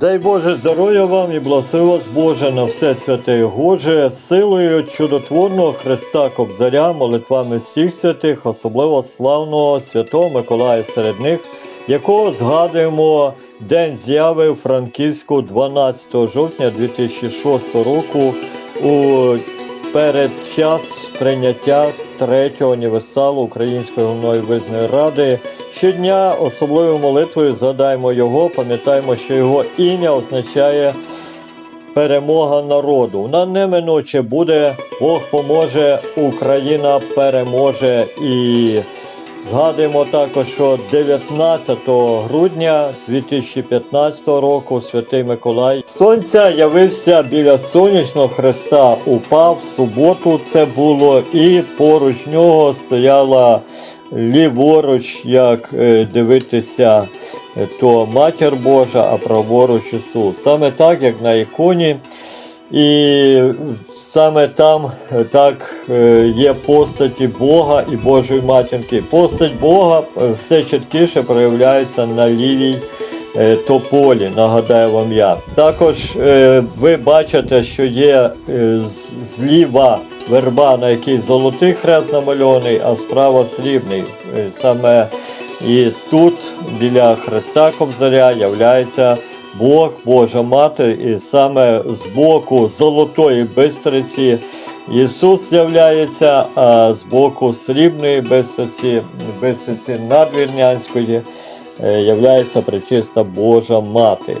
Дай Боже здоров'я вам і благослови вас Боже на все святе і Гоже, силою чудотворного Христа Кобзаря, молитвами всіх святих, особливо славного святого Миколая серед них, якого згадуємо День з'яви в Франківську 12 жовтня 2006 року у передчас прийняття третього універсалу Української головної визної ради. Щодня особливою молитвою згадаємо його, пам'ятаємо, що його ім'я означає перемога народу. На неминуче буде, Бог поможе, Україна переможе. І згадуємо також, що 19 грудня 2015 року Святий Миколай Сонця явився біля сонячного хреста, упав в суботу. Це було, і поруч нього стояла ліворуч, як е, дивитися, е, то Матір Божа, а праворуч Ісус. Саме так, як на іконі. І саме там е, так є постаті Бога і Божої матінки. Постать Бога все чіткіше проявляється на лівій тополі, нагадаю вам я. Також ви бачите, що є зліва верба, на якій золотий хрест намальований, а справа срібний. Е, Саме і тут біля хреста Кобзаря являється Бог, Божа Мати, і саме з боку золотої бистриці Ісус з'являється, а з боку срібної бистриці, бистриці надвірнянської е, являється пречиста Божа Мати.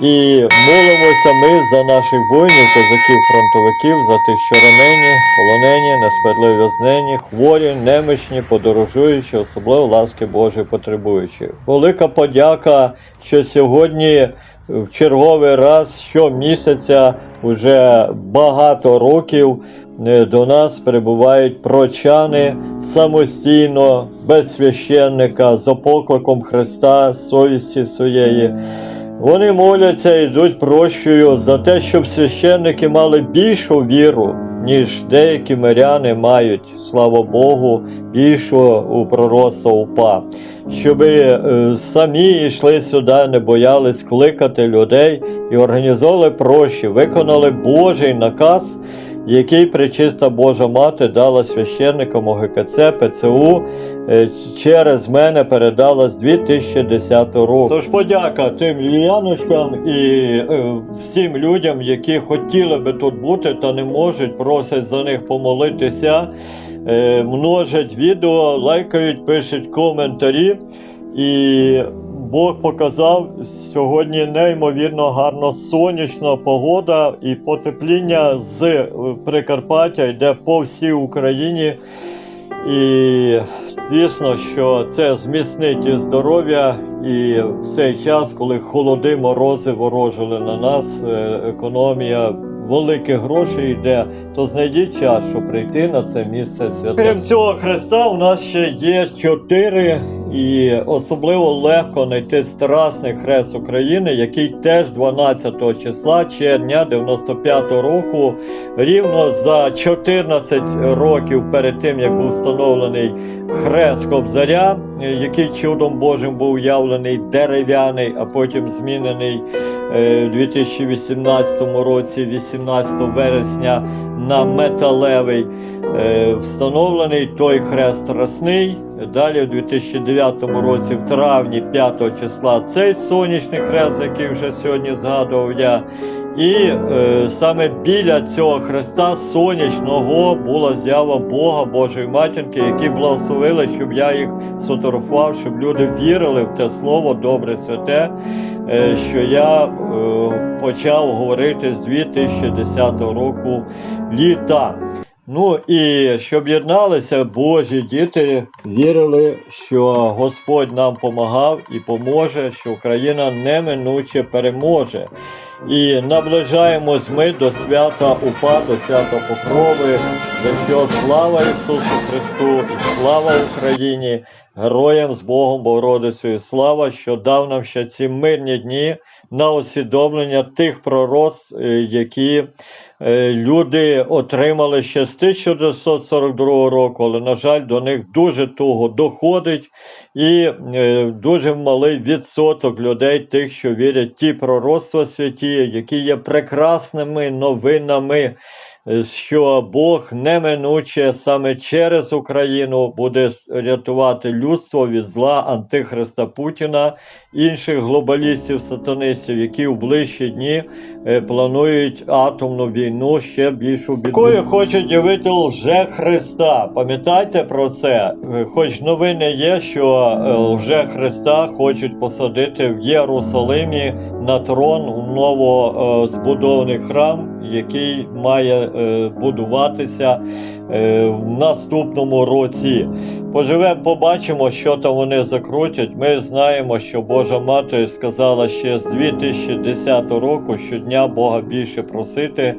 І молимося ми за наших воїнів, козаків, фронтовиків, за тих, що ранені, полонені, несправедливо в'язнені, хворі, немічні, подорожуючі, особливо ласки Божої потребуючі. Велика подяка, що сьогодні в черговий раз щомісяця вже багато років е, до нас прибувають прочани самостійно, без священника, за покликом Христа, совісті своєї. Вони моляться і йдуть прощою за те, щоб священники мали більшу віру, ніж деякі миряни мають, слава Богу, більшого у пророцтва УПА. Щоб е, самі йшли сюди, не боялись кликати людей і організовували прощі, виконали Божий наказ, який причиста Божа Мати дала священникам ОГКЦ, ПЦУ е, через мене передала з 2010 року. Тож подяка тим львів'яночкам і е, всім людям, які хотіли би тут бути та не можуть, просять за них помолитися, е, множать відео, лайкають, пишуть коментарі. І Бог показав сьогодні неймовірно гарно сонячна погода і потепління з е, Прикарпаття йде по всій Україні. І звісно, що це зміцнить і здоров'я, і в цей час, коли холоди, морози ворожили на нас, е, економія великих грошей йде, то знайдіть час, щоб прийти на це місце святе. Крім цього Христа, у нас ще є чотири. І особливо легко знайти Страсний Хрест України, який теж 12 числа червня 95 року, рівно за 14 років перед тим, як був встановлений хрест Кобзаря, який чудом Божим був уявлений дерев'яний, а потім змінений е, у 2018 році, 18 вересня, на металевий. Е, Встановлений той хрест Страсний. Далі у 2009 році, в травні 5 числа, цей сонячний хрест, який вже сьогодні згадував я. І е, саме біля цього хреста сонячного була з'ява Бога, Божої матінки, які благословили, щоб я їх сфотографував, щоб люди вірили в те слово добре святе, е, що я е, почав говорити з 2010 року літа. Ну і щоб єдналися Божі діти, вірили, що Господь нам помагав і поможе, що Україна неминуче переможе. І наближаємось ми до свята УПА, до свята Покрови, за що слава Ісусу Христу і слава Україні, героям з Богом Богородицею, слава, що дав нам ще ці мирні дні, на усвідомлення тих пророцтв, е, які е, люди отримали ще з 1942 року, але, на жаль, до них дуже туго доходить, і е, дуже малий відсоток людей, тих, що вірять ті пророцтва святі, які є прекрасними новинами. Що Бог неминуче саме через Україну буде рятувати людство від зла Антихриста Путіна, інших глобалістів, сатанистів, які в ближчі дні е, планують атомну війну ще більшу біду. Якою хочуть явити лже Христа. Пам'ятайте про це. Е, Хоч новини є, що е, лже Христа хочуть посадити в Єрусалимі на трон у ново е, храм, який має е, будуватися в наступному році. Поживемо, побачимо, що там вони закрутять. Ми знаємо, що Божа Мати сказала ще з 2010 року щодня Бога більше просити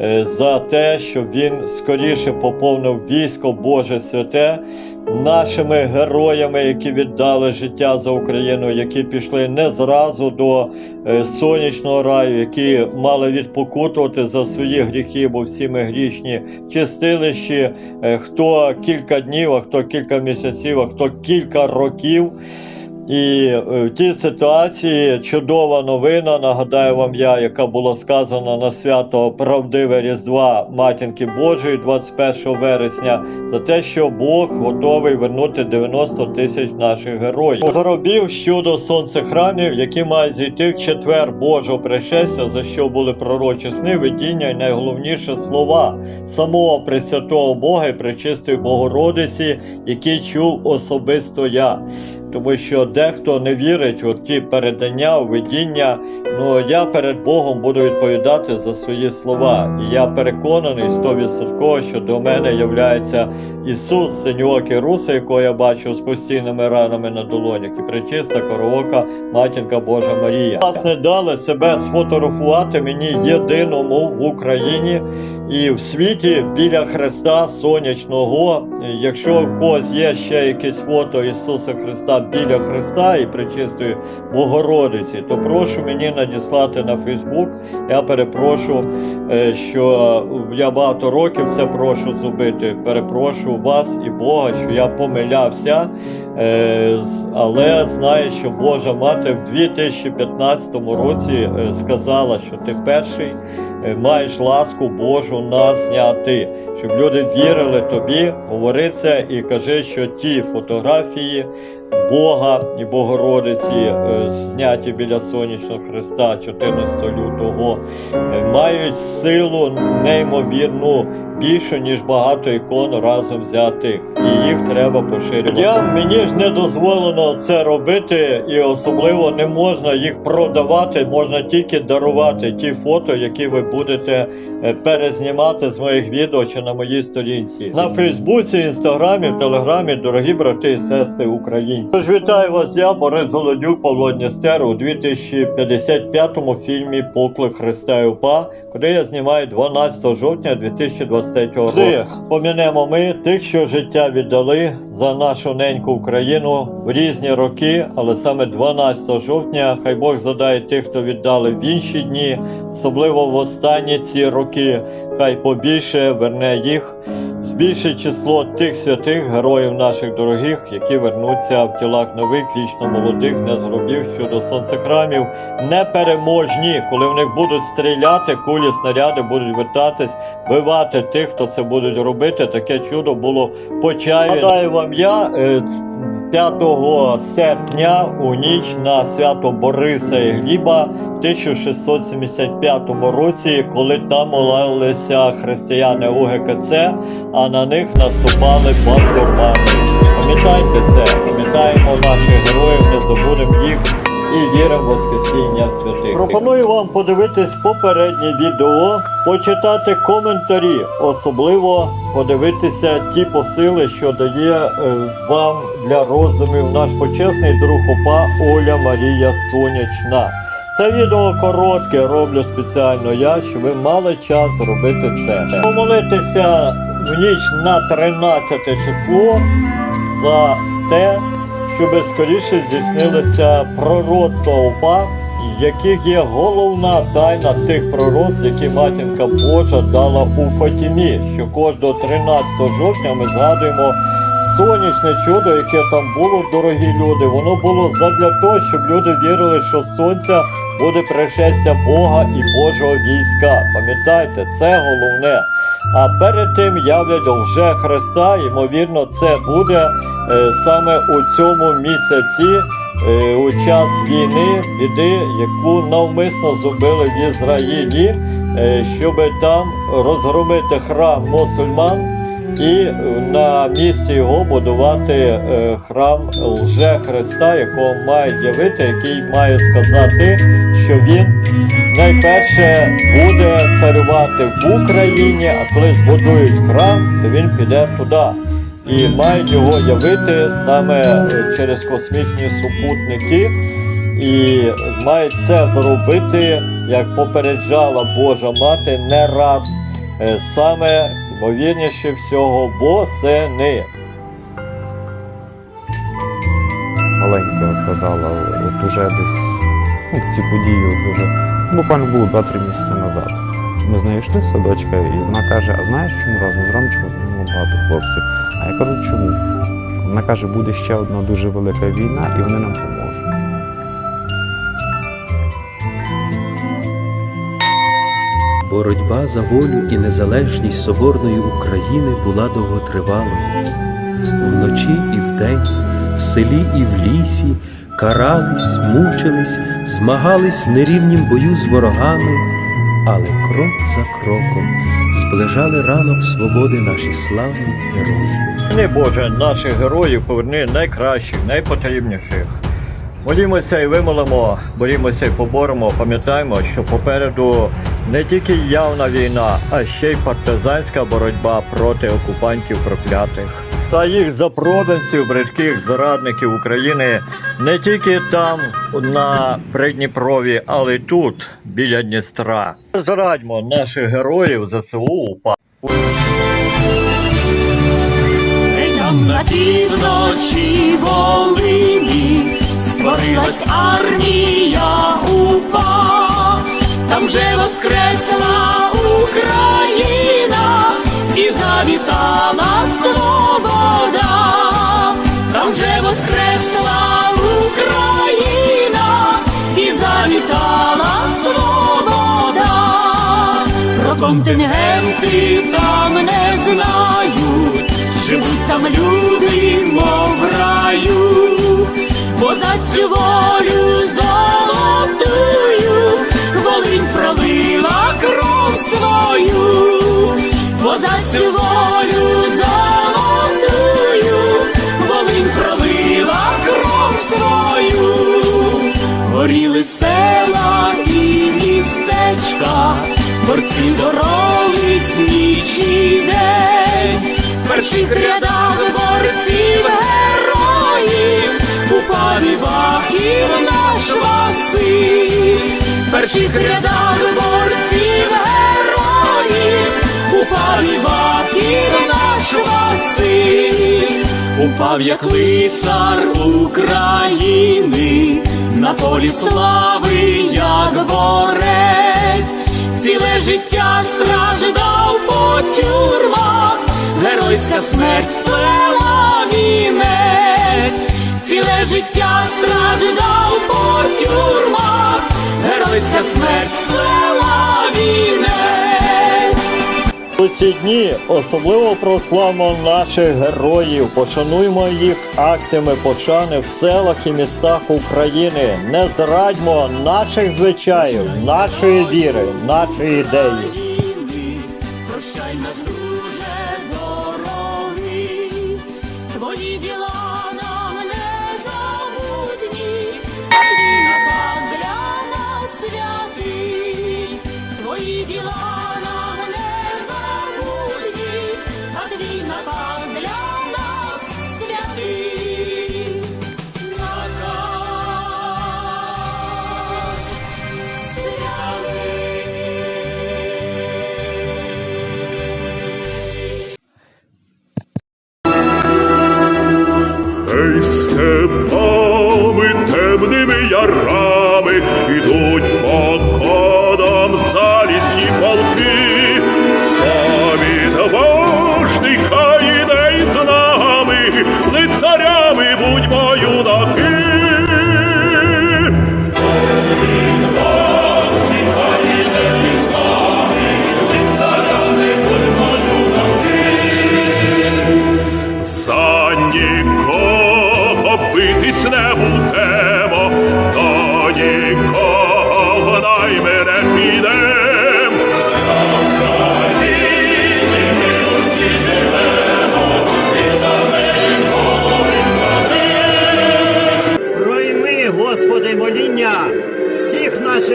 е, за те, щоб він скоріше поповнив військо Боже святе нашими героями, які віддали життя за Україну, які пішли не зразу до е, сонячного раю, які мали відпокутувати за свої гріхи, бо всі ми грішні чистилищі, е, хто кілька днів, а хто кілька місяців, а хто кілька років. І е, в тій ситуації чудова новина, нагадаю вам я, яка була сказана на свято Правдиве Різдва Матінки Божої 21 вересня, за те, що Бог готовий вернути 90 тисяч наших героїв. Заробів щодо сонцехрамів, які мають зійти в четвер Божого пришестя, за що були пророчі сни, видіння і найголовніше слова самого Пресвятого Бога і Пречистої Богородиці, які чув особисто я. Тому що дехто не вірить в ті передання, в видіння. Ну я перед Богом буду відповідати за свої слова. І я переконаний 100%, що до мене являється Ісус, синьоокий руса, якого я бачив з постійними ранами на долонях, і причиста коровока, матінка Божа Марія. Вас не дали себе сфотографувати мені єдиному в Україні і в світі біля Христа сонячного. Якщо в когось є ще якесь фото Ісуса Христа біля Христа і причистої Богородиці, то прошу мені надіслати на Фейсбук. Я перепрошу, е, що я багато років це прошу зробити. Перепрошу вас і Бога, що я помилявся. Е, Але знаю, що Божа мати в 2015 році е, сказала, що ти перший е, маєш ласку Божу нас зняти, щоб люди вірили тобі, говори і кажи, що ті фотографії Бога і Богородиці, е, зняті біля сонячного Христа 14 лютого, е, мають силу неймовірну більше, ніж багато ікон разом взятих, і їх треба поширювати. Я, мені ж не дозволено це робити, і особливо не можна їх продавати, можна тільки дарувати ті фото, які ви будете е, перезнімати з моїх відео чи на моїй сторінці. На Фейсбуці, Інстаграмі, в Телеграмі, дорогі брати і сестри українці. Тож вітаю вас, я Борис Голодюк, Павло Дністер у 2055 фільмі Поклик Христа і УПА, куди я знімаю 12 жовтня 2023 року. Помінемо ми тих, що життя віддали за нашу неньку Україну в різні роки, але саме 12 жовтня хай Бог задає тих, хто віддали в інші дні, особливо в останні ці роки. Хай побільше верне їх, збільшить число тих святих героїв наших дорогих, які вернуться в тілах нових, вічно молодих, не з гробів щодо сонцехрамів, непереможні, коли в них будуть стріляти, кулі, снаряди будуть вертатись, вбивати тих, хто це будуть робити. Таке чудо було по чаю. Вам я. Е, 5 серпня у ніч на свято Бориса і Гліба в 1675 році, коли там молилися християни УГКЦ, а на них наступали басурмани. Пам'ятайте це, пам'ятаємо наших героїв, не забудемо їх і віримо в Воскресіння святих. Пропоную вам подивитись попереднє відео, почитати коментарі, особливо подивитися ті посили, що дає е, вам для розумів наш почесний друг ОПА Оля Марія Сонячна. Це відео коротке, роблю спеціально я, щоб ви мали час зробити це. Помолитися в ніч на 13 число за те, щоб скоріше здійснилося пророцтво ОПА, яких є головна тайна тих пророцтв, які матінка Божа дала у Фатімі, що кожного 13 жовтня ми згадуємо сонячне чудо, яке там було, дорогі люди. Воно було задля того, щоб люди вірили, що сонця буде пришестя Бога і Божого війська. Пам'ятайте, це головне. А перед тим являть лже Христа, ймовірно, це буде е, саме у цьому місяці, е, у час війни, біди, яку навмисно зробили в Ізраїлі, е, щоб там розгромити храм мусульман і на місці його будувати храм лже Христа, якого мають явити, який має сказати, що він найперше буде царювати в Україні, а коли збудують храм, то він піде туди. І мають його явити саме е, через космічні супутники, і мають це зробити, як попереджала Божа мати, не раз. Е, Саме ймовірніше всього восени. маленька казала, от уже десь ну, ці події от уже буквально було 2-3 місяці назад. Ми з нею з садочка, і вона каже: А знаєш, чому разом з Ромчиком багато хлопців? А я кажу, чому? Вона каже, буде ще одна дуже велика війна, і вони нам поможуть. Боротьба за волю і незалежність Соборної України була довготривалою. Вночі і вдень, в селі і в лісі карались, мучились, змагались в нерівнім бою з ворогами, але крок за кроком зближали ранок свободи наші славні герої. Не Боже, наших героїв поверни найкращих, найпотрібніших. Молімося і вимолимо, борімося і поборемо. Пам'ятаємо, що попереду не тільки явна війна, а ще й партизанська боротьба проти окупантів проклятих. Та їх запроданців, бридких зрадників України не тільки там на Придніпрові, але й тут, біля Дністра. Зрадьмо наших героїв ЗСУ УПА. На півночі Волині створилась армія УПА, там же воскресла Україна і завітала свобода, там же воскресла Україна і завітала свобода. Про контингенти там не знають, живуть там люди, мов раю, бо за цю волю золотую Волинь пролила кров свою, бо за цю волю села і містечка, борці боролись ніч і день, в перших рядах борців героїв, упав Івахів наш Василь, в перших рядах борців героїв, упав Івахів наш Василь, упав як лицар України, на полі слави, як борець, ціле життя страждав по тюрмах, геройська смерть сплела вінець, ціле життя страждав по тюрмах, геройська смерть сплела вінець. У ці дні особливо прославимо наших героїв, пошануємо їх акціями пошани в селах і містах України. Не зрадьмо наших звичаїв, нашої віри, нашої ідеї. царями бою, юнаки.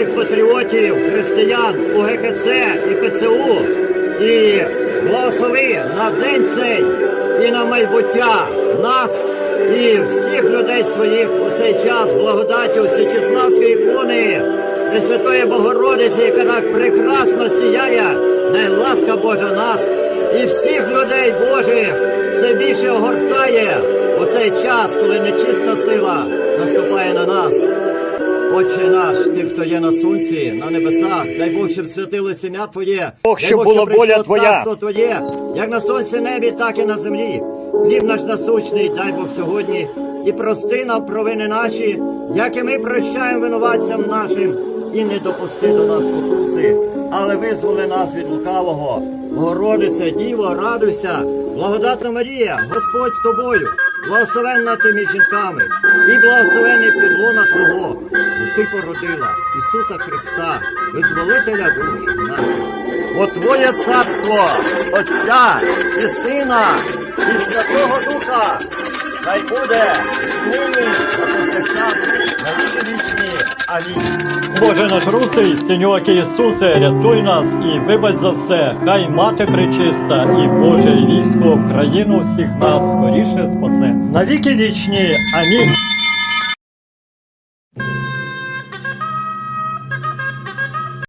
Патріотів, християн, УГКЦ і ПЦУ. І благослови на день цей і на майбуття нас і всіх людей своїх у цей час благодаті Всечеславської ікони Пресвятої Богородиці, яка так прекрасно сіяє, най ласка Божа нас і всіх людей Божих все більше огортає у цей час, коли нечиста сила наступає на нас. Отче наш, ти, хто є на сонці, на небесах, дай Бог, щоб святилося ім'я Твоє, Бог, щоб була воля Твоя. Твоє, як на сонці небі, так і на землі. Хліб наш насущний, дай Бог сьогодні, і прости нам провини наші, як і ми прощаємо винуватцям нашим, і не допусти до нас покуси, але визволи нас від лукавого. Богородице, Діво, радуйся, благодатна Марія, Господь з тобою, благословенна ти між жінками, і благословений підлона Твого, бо ти породила Ісуса Христа, визволителя духів наших. Бо Твоє царство, Отця і Сина, і Святого Духа, хай буде нині на повсякчас, на. Боже наш русий, Синьоки Ісусе, рятуй нас і вибач за все, хай мати причиста, і Боже і військо, країну всіх нас скоріше спасе. На віки вічні. Амінь.